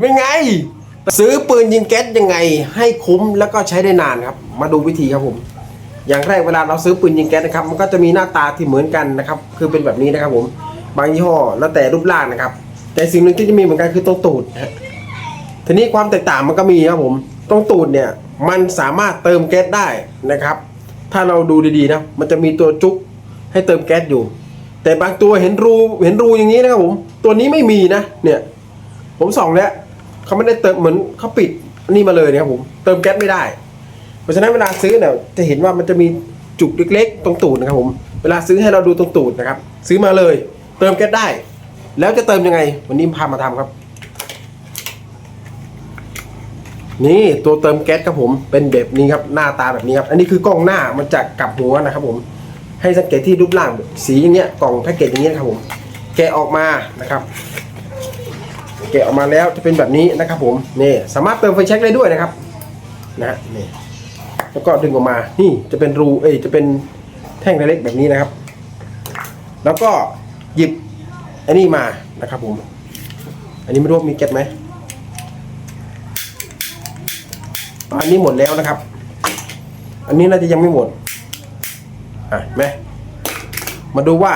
เป็นไง ซื้อปืนยิงแก๊สยังไง ให้คุ้มแล้วก็ใช้ได้นานครับ มาดูวิธีครับผม อย่างแรกเวลาเราซื้อปืนยิงแก๊สนะครับ มันก็จะมีหน้าตาที่เหมือนกันนะครับ คือเป็นแบบนี้นะครับผม บางยี่ห้อแล้วแต่รูปร่างนะครับ แต่สิ่งหนึ่งที่จะมีเหมือนกันคือตรงตูดนะทีนี้ความแตกต่างมันก็มีครับผมตรงตูดเนี่ยมันสามารถเติมแก๊สได้นะครับ ถ้าเราดูดีๆนะ มันจะมีตัวจุกให้เติมแก๊สอยู่ แต่บางตัวเห็นรูเห็นรูอย่างนี้นะครับผม ตัวนี้ไม่มีนะ เนี่ย ผมส่องแล้วเขาไม่ได้เติมเหมือนเขาปิดนี่มาเลยนะครับผมเติมแก๊สไม่ได้ เพราะฉะนั้นเวลาซื้อเนี่ยจะเห็นว่ามันจะมีจุกเล็กๆตรงตูดนะครับผมเวลาซื้อให้เราดูตรงตูดนะครับ ซื้อมาเลย เติมแก๊สได้ แล้วจะเติมยังไง วันนี้พามาทำครับ นี่ตัวเติมแก๊สครับผมเป็นแบบนี้ครับหน้าตาแบบนี้ครับ อันนี้คือกล้องหน้ามันจะกลับหัวนะครับผมให้สังเกตที่รูปร่างสีอย่างเงี้ยกล่องแพ็กเกจอย่างเงี้ยครับผมแกะออกมานะครับ กะออกมาแล้วจะเป็นแบบนี้นะครับผมนี่สามารถเติมไฟแช็กได้ด้วยนะครับนะนี่แล้วก็ดึงออกมานี่จะเป็นรูเอ้ยจะเป็นแท่งเล็กๆแบบนี้นะครับ แล้วก็หยิบอันนี้มานะครับผม อันนี้ไม่รู้ว่ามีแก๊สไหมอันนี้หมดแล้วนะครับ อันนี้น่าจะยังไม่หมดอะเห็นไหมมาดูว่า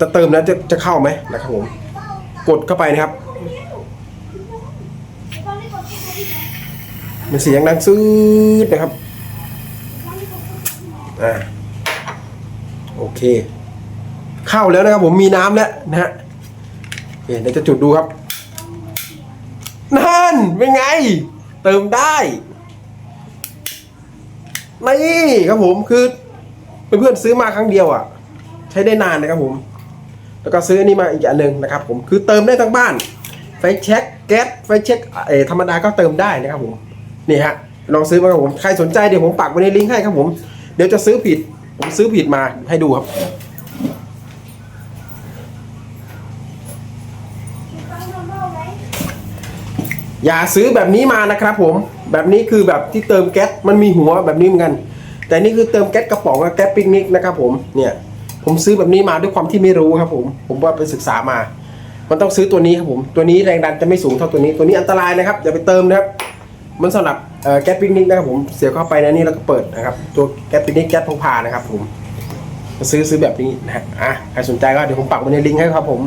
จะเติมแล้วจะจะเข้าไหมนะครับผม กดเข้าไปนะครับ มันเสียงดังซื้ดนะครับอ่าโอเค เข้าแล้วนะครับผมมีน้ำแล้วนะฮะเดี๋ยวจะจุดดูครับ นั่นเป็นไง เติมได้นี่ครับผมคือเพื่อนๆซื้อมาครั้งเดียวอะ ใช้ได้นานนะครับผม แล้วก็ซื้ออันนี้มาอีกอันหนึ่งนะครับผมคือเติมได้ทั้งบ้าน ไฟแช็กแก๊สไฟแช็กเออธรรมดาก็เติมได้นะครับผมนี่ฮะลองซื้อมาครับผมใครสนใจเดี๋ยวผมปักไว้ในลิงก์ให้ครับผมเดี๋ยวจะซื้อผิด ผมซื้อผิดมาให้ดูครับ อย่าซื้อแบบนี้มานะครับผมแบบนี้คือแบบที่เติมแก๊สมันมีหัวแบบนี้เหมือนกัน แต่นี่คือเติมแก๊สกระป๋องกับแก๊สปิกนิกนะครับผมเนี่ยผมซื้อแบบนี้มาด้วยความที่ไม่รู้ครับผมผมว่าไปศึกษามา มันต้องซื้อตัวนี้ครับผม ตัวนี้แรงดันจะไม่สูงเท่าตัวนี้ ตัวนี้อันตรายนะครับอย่าไปเติมนะครับ มันสำหรับแก๊สปิกนิกนะครับผม เสียบเข้าไปในนี้แล้วก็เปิดนะครับ ตัวแก๊สปิกนิกแก๊สพกพานะครับผม ซื้อซื้อแบบนี้นะฮะ อะ ใครสนใจก็เดี๋ยวผมปักไว้ในลิงก์ให้ครับผม